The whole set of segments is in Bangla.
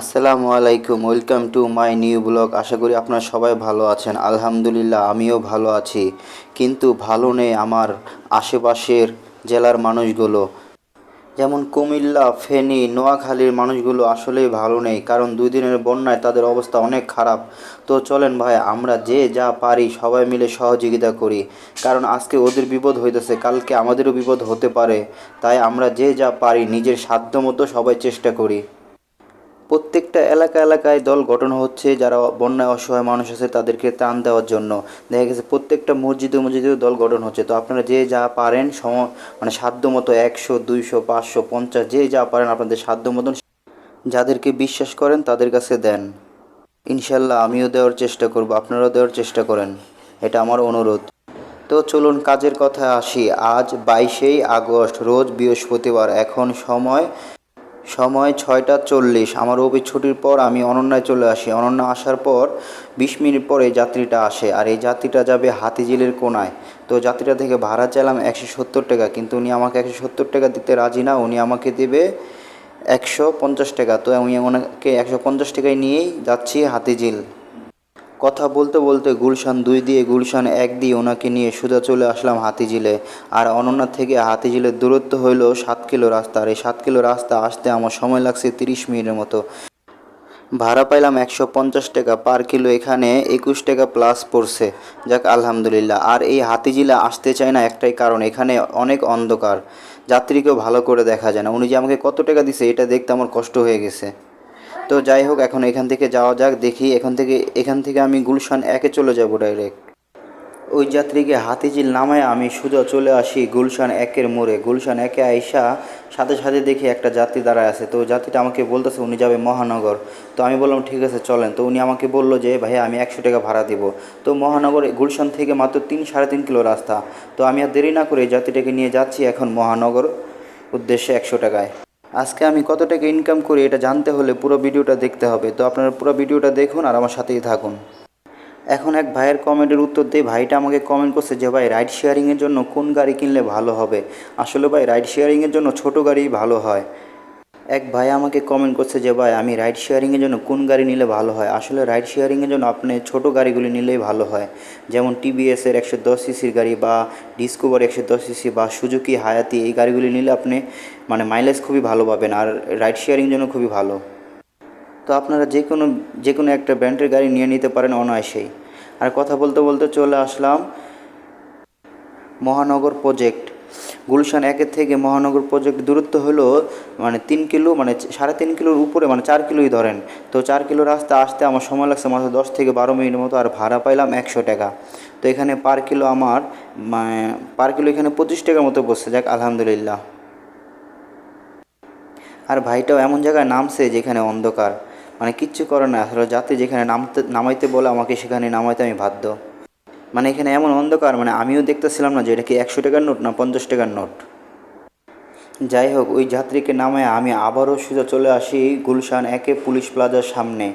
আসসালামু আলাইকুম, welcome to my new blog. আশা করি আপনারা সবাই ভালো আছেন। আলহামদুলিল্লাহ, আমিও ভালো আছি। কিন্তু ভালো নেই আমার আশেপাশের জেলার মানুষগুলো। যেমন কুমিল্লা, ফেনী, নোয়াখালীর মানুষগুলো আসলেই ভালো নেই। কারণ দুই দিনের বন্যায় তাদের অবস্থা অনেক খারাপ। তো চলেন ভাই, আমরা যে যা পারি সবাই মিলে সহযোগিতা করি। কারণ আজকে ওদের বিপদ হইতেছে, কালকে আমাদেরও বিপদ হতে পারে। তাই আমরা যে যা পারি নিজের সাধ্য মতো সবাই চেষ্টা করি। প্রত্যেকটা এলাকা এলাকায় দল গঠন হচ্ছে, যারা বন্যায় অসহায় মানুষ আছে তাদেরকে ত্রাণ দেওয়ার জন্য। দেখা গেছে প্রত্যেকটা মসজিদে মসজিদেও দল গঠন হচ্ছে। তো আপনারা যে যা পারেন, সম মানে সাধ্য মতো একশো, দুইশো, পাঁচশো, পঞ্চাশ, যে যা পারেন আপনাদের সাধ্য মতন যাদেরকে বিশ্বাস করেন তাদের কাছে দেন। ইনশাল্লাহ আমিও দেওয়ার চেষ্টা করব, আপনারাও দেওয়ার চেষ্টা করেন। এটা আমার অনুরোধ। তো চলুন কাজের কথা আসি। আজ বাইশেই আগস্ট, রোজ বৃহস্পতিবার। এখন সময় সময় ছয়টা চল্লিশ। আমার অফিস ছুটির পর আমি অনন্যায় চলে আসি। অনন্যা আসার পর বিশ মিনিট পরে যাত্রীটা আসে। আর এই যাত্রীটা যাবে হাতিঝিলের কোনায়। তো যাত্রীটা থেকে ভাড়া চাইলাম একশো সত্তর টাকা। কিন্তু উনি আমাকে একশো সত্তর টাকা দিতে রাজি না। উনি আমাকে দেবে একশো পঞ্চাশ টাকা। তো আমি ওনাকে একশো পঞ্চাশ টাকায় নিয়েই যাচ্ছি হাতিঝিল। কথা বলতে বলতে গুলশান দুই দিয়ে গুলশান এক দিয়ে ওনাকে নিয়ে সোজা চলে আসলাম হাতিঝিলে। আর অনন্যা থেকে হাতিঝিলের দূরত্ব হইল সাত কিলো রাস্তা। আর এই সাত কিলো রাস্তা আসতে আমার সময় লাগছে তিরিশ মিনিটের মতো। ভাড়া পাইলাম একশো পঞ্চাশ টাকা পার কিলো, এখানে একুশ টাকা প্লাস পড়ছে। যাক, আলহামদুলিল্লাহ। আর এই হাতিঝিলে আসতে চায় না একটাই কারণ, এখানে অনেক অন্ধকার। যাত্রীকেও ভালো করে দেখা যায় না। উনি যে আমাকে কত টাকা দিছে, এটা দেখতে আমার কষ্ট হয়ে গেছে। তো যাই হোক, এখন এখান থেকে যাওয়া যাক, দেখি এখান থেকে এখান থেকে আমি গুলশান একে চলে যাব ডাইরেক্ট ওই যাত্রীকে হাতিঝিল নামায় আমি সোজা চলে আসি গুলশান একের মোড়ে। গুলশান একে আইসা সাথে সাথে দেখি একটা যাত্রী দাঁড়ায় আছে। তো যাত্রীটা আমাকে বলতেছে, উনি যাবে মহানগর। তো আমি বললাম, ঠিক আছে, চলেন। তো উনি আমাকে বলল যে ভাই আমি একশো টাকা ভাড়া দিব। তো মহানগর, গুলশান থেকে মাত্র তিন, সাড়ে তিন কিলো রাস্তা। তো আমি আর দেরি না করে এই যাত্রীটাকে নিয়ে যাচ্ছি এখন মহানগর উদ্দেশ্যে একশো টাকায়। আজকে আমি কত টাকা ইনকাম করি এটা জানতে হলে পুরো ভিডিওটা দেখতে হবে। তো আপনারা পুরো ভিডিওটা দেখুন আর আমার সাথেই থাকুন। এখন এক ভাইয়ের কমেন্টের উত্তর দিয়ে ভাইটা আমাকে কমেন্ট করছে যে, ভাই রাইড শেয়ারিংয়ের জন্য কোন গাড়ি কিনলে ভালো হবে? আসলে ভাই রাইড শেয়ারিংয়ের জন্য ছোট গাড়ি ভালো হয়। এক ভাই আমাকে কমেন্ট করছে যে, ভাই, আমি রাইড শেয়ারিংয়ের জন্য কোন গাড়ি নিলে ভালো হয়? আসলে রাইড শেয়ারিংয়ের জন্য আপনি ছোট গাড়িগুলি নিলেই ভালো হয়। যেমন টিভিএসের একশো দশ সিসির গাড়ি বা ডিসকোভার একশো দশ সিসি বা সুজুকি হায়াতি এই গাড়িগুলি নিলে আপনি মানে মাইলেজ খুবই ভালো পাবেন আর রাইড শেয়ারিং জন্য খুবই ভালো। তো আপনারা যে কোনো যে কোনো একটা ব্র্যান্ডের গাড়ি নিয়ে নিতে পারেন অনায়াসেই। আর কথা বলতে বলতে চলে আসলাম মহানগর প্রজেক্ট গুলশান একের থেকে মহানগর প্রজেক্ট দূরত্ব হলো মানে তিন কিলো মানে সাড়ে তিন কিলোর উপরে মানে চার কিলোই ধরেন। তো চার কিলো রাস্তা আসতে আমার সময় লাগছে মাত্র দশ থেকে বারো মিনিট মতো, আর ভাড়া পাইলাম একশো টাকা। তো এখানে পার কিলো আমার মানে পার কিলো এখানে পঁচিশ টাকার মতো বসছে, যাক আলহামদুলিল্লাহ। আর ভাইটাও এমন জায়গায় নামছে যেখানে অন্ধকার। মানে কিচ্ছু করে না, আসলে যাতে যেখানে নামতে, নামাইতে বলে, আমাকে সেখানে নামাইতে আমি বাধ্য। মানে এখানে এমন অন্ধকার মানে আমিও দেখতেছিলাম না যে এটা কি একশো টাকার নোট না পঞ্চাশ টাকার নোট। যাই হোক, ওই যাত্রীকে নামায় আমি আবারও সোজা চলে আসি গুলশান একে পুলিশ প্লাজার সামনে।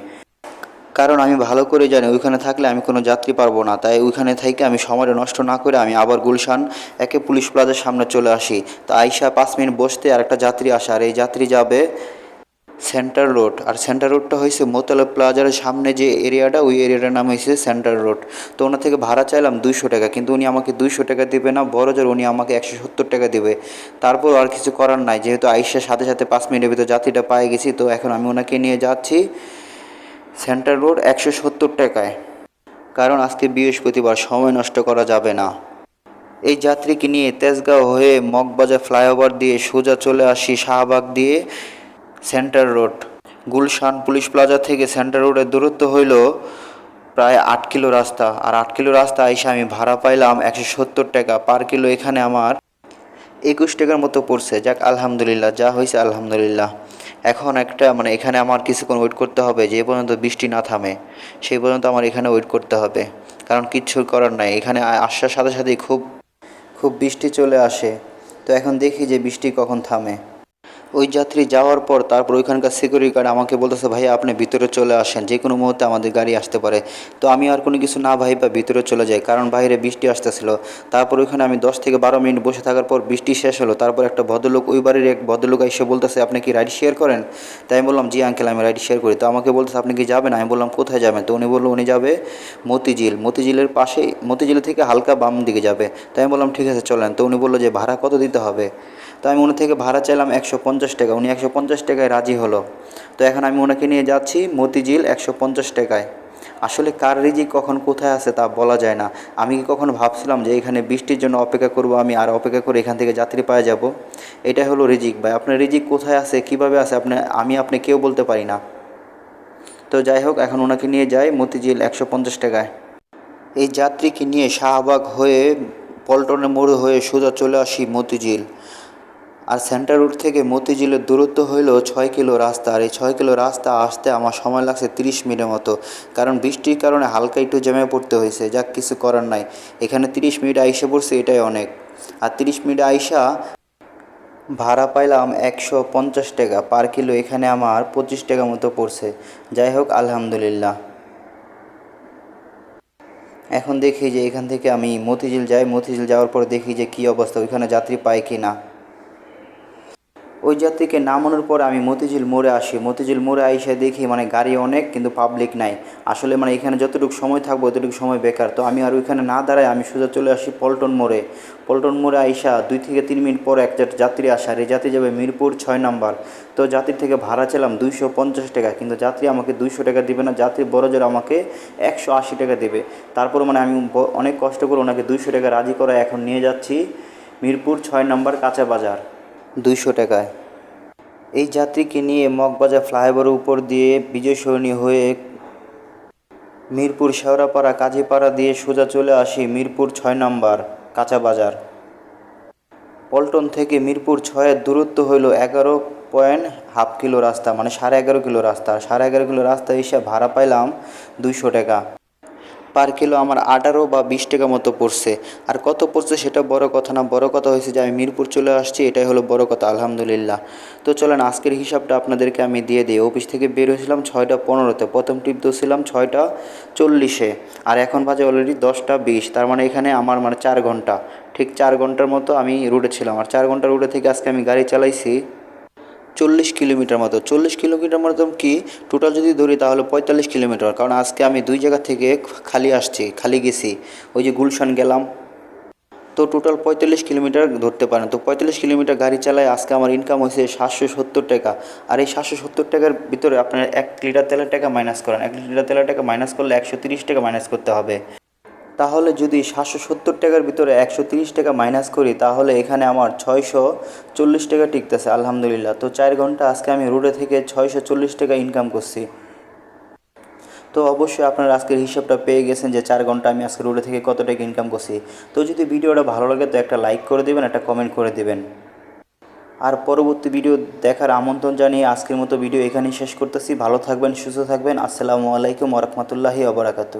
কারণ আমি ভালো করে জানি ওইখানে থাকলে আমি কোনো যাত্রী পারব না, তাই ওইখানে থেকে আমি সময় নষ্ট না করে আমি আবার গুলশান একে পুলিশ প্লাজার সামনে চলে আসি। তা আইসা পাঁচ মিনিট বসতে আর একটা যাত্রী আসে, আর এই যাত্রী যাবে সেন্টার রোড। আর সেন্টার রোডটা হয়েছে মোতালা প্লাজার সামনে যে এরিয়াটা, ওই এরিয়াটার নাম হয়েছে সেন্টার রোড। তো ওনার থেকে ভাড়া চাইলাম দুইশো টাকা, কিন্তু উনি আমাকে দুইশো টাকা দেবে না, বড় জোর উনি আমাকে একশো সত্তর টাকা দেবে। তারপর আর কিছু করার নাই, যেহেতু আইসার সাথে সাথে পাঁচ মিনিটের ভিতরে যাত্রীটা পায়ে গেছি, তো এখন আমি ওনাকে নিয়ে যাচ্ছি সেন্টার রোড একশো সত্তর টাকায়। কারণ আজকে বৃহস্পতিবার সময় নষ্ট করা যাবে না। এই যাত্রীকে নিয়ে তেজগাঁও হয়ে মগবাজার ফ্লাইওভার দিয়ে সোজা চলে আসি শাহবাগ দিয়ে। Center road. Gulshan police plaza থেকে সেন্টার রোডের দূরত্ব হইল প্রায় আট কিলো রাস্তা। আর আট কিলো রাস্তা এসে আমি ভাড়া পাইলাম একশো সত্তর টাকা। পার কিলো এখানে আমার একুশ টাকার মতো পড়ছে। যাক, আলহামদুলিল্লাহ, যা হয়েছে আলহামদুলিল্লাহ। এখন একটা মানে এখানে আমার কিছুক্ষণ ওয়েট করতে হবে, যে পর্যন্ত বৃষ্টি না থামে, সেই পর্যন্ত আমার এখানে ওয়েট করতে হবে। কারণ কিচ্ছু করার নাই। এখানে আসার সাথে সাথেই খুব খুব বৃষ্টি চলে আসে। তো এখন দেখি যে বৃষ্টি কখন থামে। ওই যাত্রী যাওয়ার পর তারপর ওইখানকার সিকিউরিটি গার্ড আমাকে বলতেছে, ভাইয়া, আপনি ভিতরে চলে আসেন। যে কোনো মুহূর্তে আমাদের গাড়ি আসতে পারে। তো আমি আর কোনো কিছু না ভাই বা ভিতরে চলে যাই, কারণ বাইরে বৃষ্টি আসতেছিল। তারপর ওইখানে আমি দশ থেকে বারো মিনিট বসে থাকার পর বৃষ্টি শেষ হলো। তারপর একটা ভদ্রলোক, ওই বাড়ির এক ভদ্রলোক এসে বলতেছে, আপনি কি রাইড শেয়ার করেন? তাই আমি বললাম, জি আঙ্কেল আমি রাইড শেয়ার করি। তো আমাকে বলতেছে, আপনি কি যাবেন? আমি বললাম, কোথায় যাবেন? তো উনি বলল, উনি যাবে মতিঝিল। মতিঝিলের পাশেই, মতিঝিল থেকে হালকা বাম দিকে যাবে। তাই আমি বললাম, ঠিক আছে, চলেন। তো উনি বলল যে, ভাড়া কত দিতে হবে? তো আমি উনি থেকে ভাড়া চাইলাম একশো পঞ্চাশ টাকা। উনি একশো পঞ্চাশ টাকায় রাজি হলো। তো এখন আমি ওনাকে নিয়ে যাচ্ছি মতিঝিল একশো পঞ্চাশ টাকায়। আসলে কার রিজিক কখন কোথায় আছে তা বলা যায় না। আমি কি কখনো ভাবছিলাম যে এখানে বৃষ্টির জন্য অপেক্ষা করব আমি আর অপেক্ষা করে এখান থেকে যাত্রী পাওয়া যাব? এটাই হলো রিজিক ভাই। আপনার রিজিক কোথায় আছে, কীভাবে আছে, আপনি, আমি আপনি কেউ বলতে পারি না। তো যাই হোক, এখন ওনাকে নিয়ে যাই মতিঝিল একশো পঞ্চাশ টাকায়। এই যাত্রীকে নিয়ে শাহবাগ হয়ে পল্টনের মোড় হয়ে সোজা চলে আসি মতিঝিল। আর সেন্টার রুট থেকে মতিঝিলের দূরত্ব হইল ছয় কিলো রাস্তা। আর এই ছয় কিলো রাস্তা আসতে আমার সময় লাগছে তিরিশ মিনিটের মতো। কারণ বৃষ্টির কারণে হালকা একটু জ্যামে পড়তে হয়েছে। যাক, কিছু করার নাই। এখানে তিরিশ মিনিট আইসে পড়ছে, এটাই অনেক। আর তিরিশ মিনিট আইসা ভাড়া পাইলাম একশো পঞ্চাশ টাকা। পার কিলো এখানে আমার পঁচিশ টাকা মতো পড়ছে। যাই হোক, আলহামদুলিল্লাহ। এখন দেখি যে এখান থেকে আমি মতিঝিল যাই। মতিঝিল যাওয়ার পর দেখি যে কী অবস্থা, ওইখানে যাত্রী পাই কি না ওই যাত্রীকে নামানোর পর আমি মতিঝিল মোড়ে আসি। মতিঝিল মোড়ে আইসে দেখি মানে গাড়ি অনেক, কিন্তু পাবলিক নাই। আসলে মানে এখানে যতটুকু সময় থাকব ততটুকু সময় বেকার। তো আমি আর ওইখানে না দাঁড়াই আমি সোজা চলে আসি পল্টন মোড়ে। পল্টন মোড়ে আইসা দুই থেকে তিন মিনিট পর একটা যাত্রী আসা, আর এই যাত্রী যাবে মিরপুর ছয় নাম্বার। তো যাত্রীর থেকে ভাড়া ছিলাম দুইশো পঞ্চাশ টাকা, কিন্তু যাত্রী আমাকে দুইশো টাকা দিবে না। যাত্রী বড় জোর আমাকে একশো আশি টাকা দেবে। তারপর মানে আমি অনেক কষ্ট করে ওনাকে দুইশো টাকা রাজি করে এখন নিয়ে যাচ্ছি মিরপুর ছয় নাম্বার কাঁচা বাজার। দুইশো টাকায়। এই যাত্রীকে নিয়ে মগবাজার ফ্লাইওভারের উপর দিয়ে বিজয় সরণী হয়ে মিরপুর শেওড়াপাড়া কাজীপাড়া দিয়ে সোজা চলে আসি মিরপুর ছয় নম্বর কাঁচা বাজার। পল্টন থেকে মিরপুর ছয়ের দূরত্ব হইল এগারো পয়েন্ট হাফ কিলো রাস্তা মানে সাড়ে এগারো কিলো রাস্তা। সাড়ে এগারো কিলো রাস্তা এসে ভাড়া পাইলাম দুইশো টাকা। পার কিলো আমার আঠারো বা বিশ টাকা মতো পড়ছে। আর কত পড়ছে সেটা বড় কথা না, বড় কথা হয়েছে যে আমি মিরপুর চলে আসছি, এটাই হলো বড় কথা, আলহামদুলিল্লাহ। তো চলেন, আজকের হিসাবটা আপনাদেরকে আমি দিয়ে দিই। অফিস থেকে বের হয়েছিলাম ছয়টা পনেরোতে, প্রথম ট্রিপ ছিলাম ছয়টা চল্লিশে। আর এখন বাজে অলরেডি দশটা বিশ, তার মানে এখানে আমার মানে চার ঘণ্টা। ঠিক চার ঘণ্টার মতো আমি রুটে ছিলাম। আর চার ঘণ্টা রুটে থেকে আজকে আমি গাড়ি চালাইছি চল্লিশ কিলোমিটার মতো চল্লিশ কিলোমিটার মতো কি? টোটাল যদি ধরি তাহলে পঁয়তাল্লিশ কিলোমিটার। কারণ আজকে আমি দুই জায়গা থেকে খালি আসছি, খালি গেছি। ওই যে গুলশান গেলাম। তো টোটাল পঁয়তাল্লিশ কিলোমিটার ধরতে পারেন। তো পঁয়তাল্লিশ কিলোমিটার গাড়ি চালায় আজকে আমার ইনকাম হয়েছে সাতশো সত্তর টাকা। আর এই সাতশো সত্তর টাকার ভিতরে আপনার এক লিটার তেলের টাকা মাইনাস করেন। এক লিটার তেলের টাকা মাইনাস করলে একশো তিরিশ টাকা মাইনাস করতে হবে। তাহলে যদি সাতশো সত্তর টাকার ভিতরে একশো তিরিশ টাকা মাইনাস করি, তাহলে এখানে আমার ছয়শো চল্লিশ টাকা টিকতেছে, আলহামদুলিল্লাহ। তো চার ঘণ্টা আজকে আমি রোডে থেকে ছয়শো চল্লিশ টাকা ইনকাম করছি। তো অবশ্যই আপনারা আজকের হিসাবটা পেয়ে গেছেন যে চার ঘণ্টা আমি আজকে রোডে থেকে কত টাকা ইনকাম করছি। তো যদি ভিডিওটা ভালো লাগে, তো একটা লাইক করে দেবেন, একটা কমেন্ট করে দেবেন। আর পরবর্তী ভিডিও দেখার আমন্ত্রণ জানিয়ে আজকের মতো ভিডিও এখানেই শেষ করতেছি। ভালো থাকবেন, সুস্থ থাকবেন। আসসালামু আলাইকুম ওরহমতুল্লাহি অবরাকাতু